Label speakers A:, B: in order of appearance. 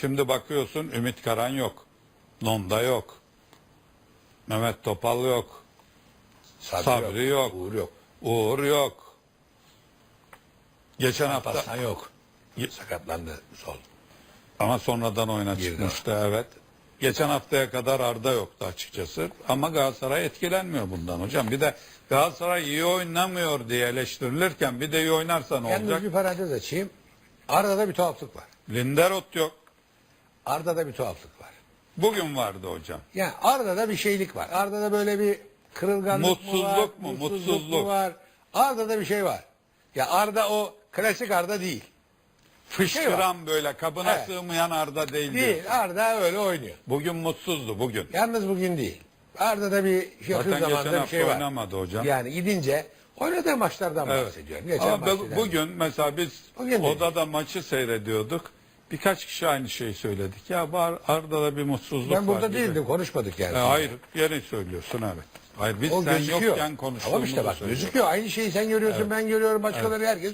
A: Şimdi bakıyorsun Ümit Karan yok. Nonda yok. Mehmet Topal yok. Sabri yok.
B: Uğur yok.
A: Uğur yok. Geçen hafta
B: yok. Sakatlandı sol.
A: ama sonradan oyuna
B: Girdi.
A: çıkmıştı evet. Geçen haftaya kadar Arda yoktu açıkçası. Ama Galatasaray etkilenmiyor bundan hocam. Bir de Galatasaray iyi oynamıyor diye eleştirilirken bir de iyi oynarsa ne
B: Yalnız
A: olacak?
B: bir parantez açayım. Arda'da bir tuhaflık var.
A: Linderot yok.
B: Arda'da bir tuhaflık var.
A: Bugün vardı hocam.
B: Yani Arda'da bir şeylik var. Arda'da böyle bir kırılganlık
A: Mutsuzluk
B: mı var?
A: mu?
B: Mutsuzluk
A: Mutsuzluk.
B: mu var? Arda'da bir şey var. Ya Arda o klasik Arda değil.
A: Fışkıran böyle kabına
B: Evet.
A: sığmayan Arda değil.
B: Değil. Arda öyle oynuyor.
A: Bugün mutsuzdu bugün.
B: Yalnız bugün değil. Arda'da bir yakın
A: Zaten geçen
B: zamanda bir şey var.
A: oynamadı hocam.
B: Yani gidince oynadığı maçlardan
A: Evet.
B: bahsediyorum. Geçen
A: Ama bugün mesela biz
B: Bugün değil.
A: odada maçı seyrediyorduk. Birkaç kişi aynı şeyi söyledik. Ya bu Ar- Arda'da bir mutsuzluk
B: ben burada
A: var gibi.
B: değildim konuşmadık yani.
A: E, hayır yeni söylüyorsun evet. Hayır biz
B: O
A: sen
B: gözüküyor.
A: yokken konuştuğumuzu
B: Tamam işte bak
A: söylüyoruz.
B: gözüküyor. Aynı şeyi sen görüyorsun ben görüyorum başkaları herkes.